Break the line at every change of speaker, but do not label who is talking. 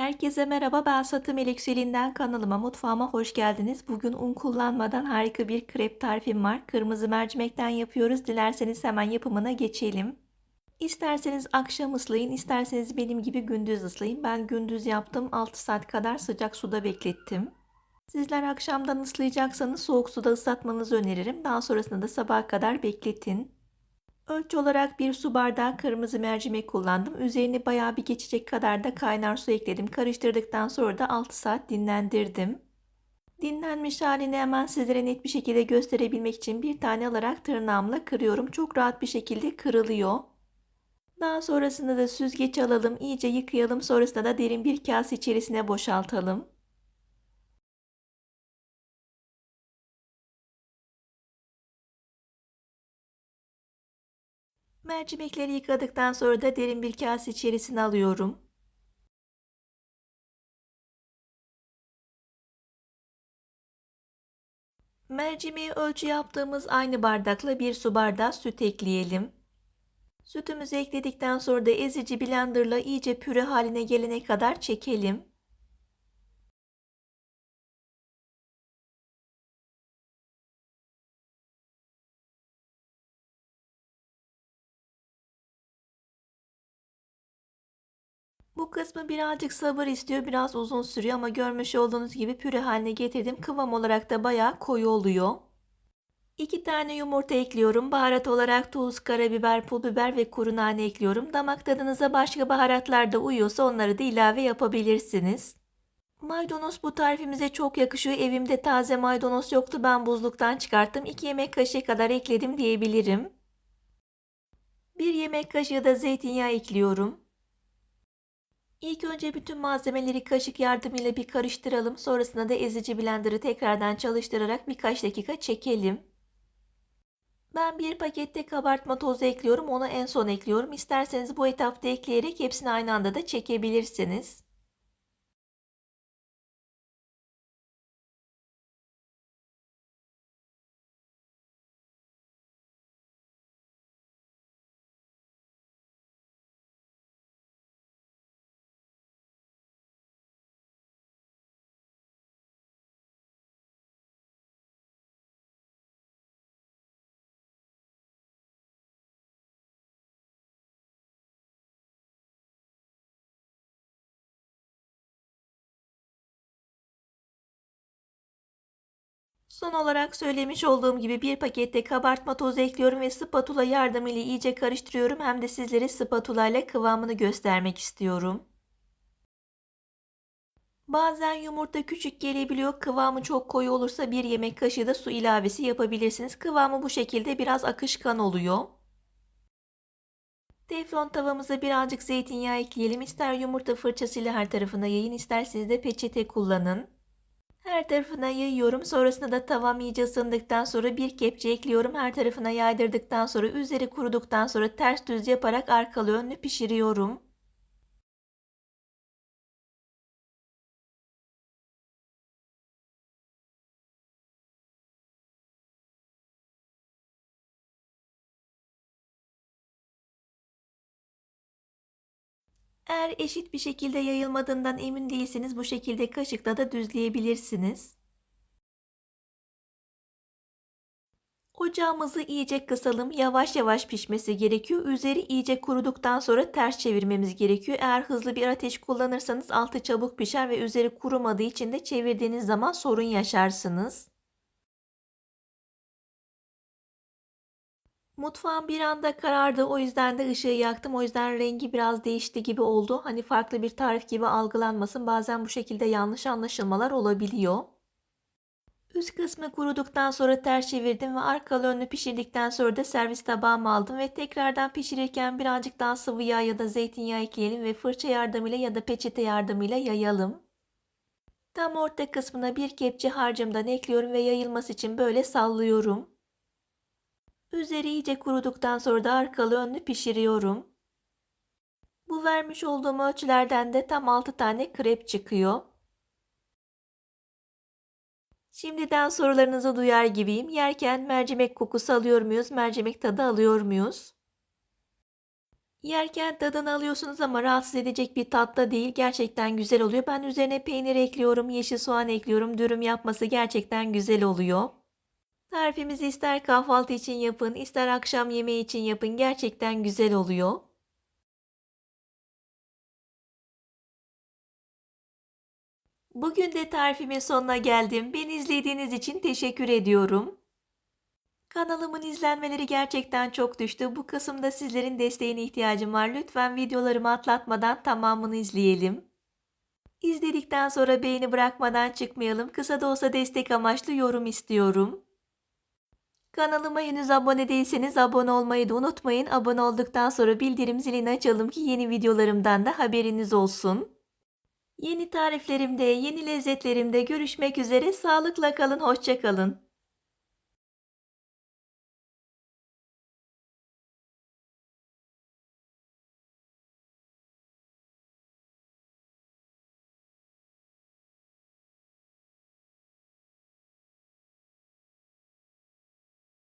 Herkese merhaba ben Satım Elikselinden kanalıma mutfağıma hoş geldiniz. Bugün un kullanmadan harika bir krep tarifim var. Kırmızı mercimekten yapıyoruz. Dilerseniz hemen yapımına geçelim. İsterseniz akşam ıslayın, isterseniz benim gibi gündüz ıslayın. Ben gündüz yaptım 6 saat kadar sıcak suda beklettim. Sizler akşamdan ıslayacaksanız soğuk suda ıslatmanızı öneririm. Daha sonrasında da sabaha kadar bekletin. Ölçü olarak bir su bardağı kırmızı mercimek kullandım. Üzerini bayağı bir geçecek kadar da kaynar su ekledim. Karıştırdıktan sonra da 6 saat dinlendirdim. Dinlenmiş halini hemen sizlere net bir şekilde gösterebilmek için bir tane alarak tırnağımla kırıyorum. Çok rahat bir şekilde kırılıyor. Daha sonrasında da süzgeç alalım, iyice yıkayalım. Sonrasında da derin bir kase içerisine boşaltalım. Mercimekleri yıkadıktan sonra da derin bir kase içerisine alıyorum. Mercimeği ölçü yaptığımız aynı bardakla bir su bardağı süt ekleyelim. Sütümüzü ekledikten sonra da ezici blenderla iyice püre haline gelene kadar çekelim. Bu kısmı birazcık sabır istiyor, biraz uzun sürüyor ama görmüş olduğunuz gibi püre haline getirdim. Kıvam olarak da bayağı koyu oluyor. 2 tane yumurta ekliyorum. Baharat olarak tuz, karabiber, pul biber ve kuru nane ekliyorum. Damak tadınıza başka baharatlar da uyuyorsa onları da ilave yapabilirsiniz. Maydanoz bu tarifimize çok yakışıyor. Evimde taze maydanoz yoktu. Ben buzluktan çıkarttım. 2 yemek kaşığı kadar ekledim diyebilirim. 1 yemek kaşığı da zeytinyağı ekliyorum. İlk önce bütün malzemeleri kaşık yardımıyla bir karıştıralım. Sonrasında da ezici blenderı tekrardan çalıştırarak birkaç dakika çekelim. Ben bir pakette kabartma tozu ekliyorum. Onu en son ekliyorum. İsterseniz bu etapta ekleyerek hepsini aynı anda da çekebilirsiniz. Son olarak söylemiş olduğum gibi bir pakette kabartma tozu ekliyorum ve spatula yardımıyla iyice karıştırıyorum. Hem de sizlere spatula ile kıvamını göstermek istiyorum. Bazen yumurta küçük gelebiliyor. Kıvamı çok koyu olursa bir yemek kaşığı da su ilavesi yapabilirsiniz. Kıvamı bu şekilde biraz akışkan oluyor. Teflon tavamıza birazcık zeytinyağı ekleyelim. İster yumurta fırçasıyla her tarafına yayın, isterseniz de peçete kullanın. Her tarafına yayıyorum. Sonrasında da tavam iyice ısındıktan sonra bir kepçe ekliyorum. Her tarafına yaydırdıktan sonra üzeri kuruduktan sonra ters düz yaparak arkalı önlü pişiriyorum. Eğer eşit bir şekilde yayılmadığından emin değilseniz bu şekilde kaşıkla da düzleyebilirsiniz. Ocağımızı iyice kısalım. Yavaş yavaş pişmesi gerekiyor. Üzeri iyice kuruduktan sonra ters çevirmemiz gerekiyor. Eğer hızlı bir ateş kullanırsanız altı çabuk pişer ve üzeri kurumadığı için de çevirdiğiniz zaman sorun yaşarsınız. Mutfağım bir anda karardı. O yüzden de ışığı yaktım. O yüzden rengi biraz değişti gibi oldu. Hani farklı bir tarif gibi algılanmasın. Bazen bu şekilde yanlış anlaşılmalar olabiliyor. Üst kısmı kuruduktan sonra ters çevirdim ve arkalı önlü pişirdikten sonra da servis tabağıma aldım ve tekrardan pişirirken birazcık daha sıvı yağ ya da zeytinyağı ekleyelim ve fırça yardımıyla ya da peçete yardımıyla yayalım. Tam orta kısmına bir kepçe harcımdan ekliyorum ve yayılması için böyle sallıyorum. Üzeri iyice kuruduktan sonra da arkalı önlü pişiriyorum. Bu vermiş olduğum ölçülerden de tam 6 tane krep çıkıyor. Şimdiden sorularınızı duyar gibiyim. Yerken mercimek kokusu alıyor muyuz? Mercimek tadı alıyor muyuz? Yerken tadını alıyorsunuz ama rahatsız edecek bir tatta değil. Gerçekten güzel oluyor. Ben üzerine peynir ekliyorum, yeşil soğan ekliyorum. Dürüm yapması gerçekten güzel oluyor. Tarifimizi ister kahvaltı için yapın, ister akşam yemeği için yapın. Gerçekten güzel oluyor. Bugün de tarifimin sonuna geldim. Beni izlediğiniz için teşekkür ediyorum. Kanalımın izlenmeleri gerçekten çok düştü. Bu kısımda sizlerin desteğine ihtiyacım var. Lütfen videolarımı atlatmadan tamamını izleyelim. İzledikten sonra beğeni bırakmadan çıkmayalım. Kısa da olsa destek amaçlı yorum istiyorum. Kanalıma henüz abone değilseniz abone olmayı da unutmayın. Abone olduktan sonra bildirim zilini açalım ki yeni videolarımdan da haberiniz olsun. Yeni tariflerimde, yeni lezzetlerimde görüşmek üzere. Sağlıkla kalın, hoşça kalın.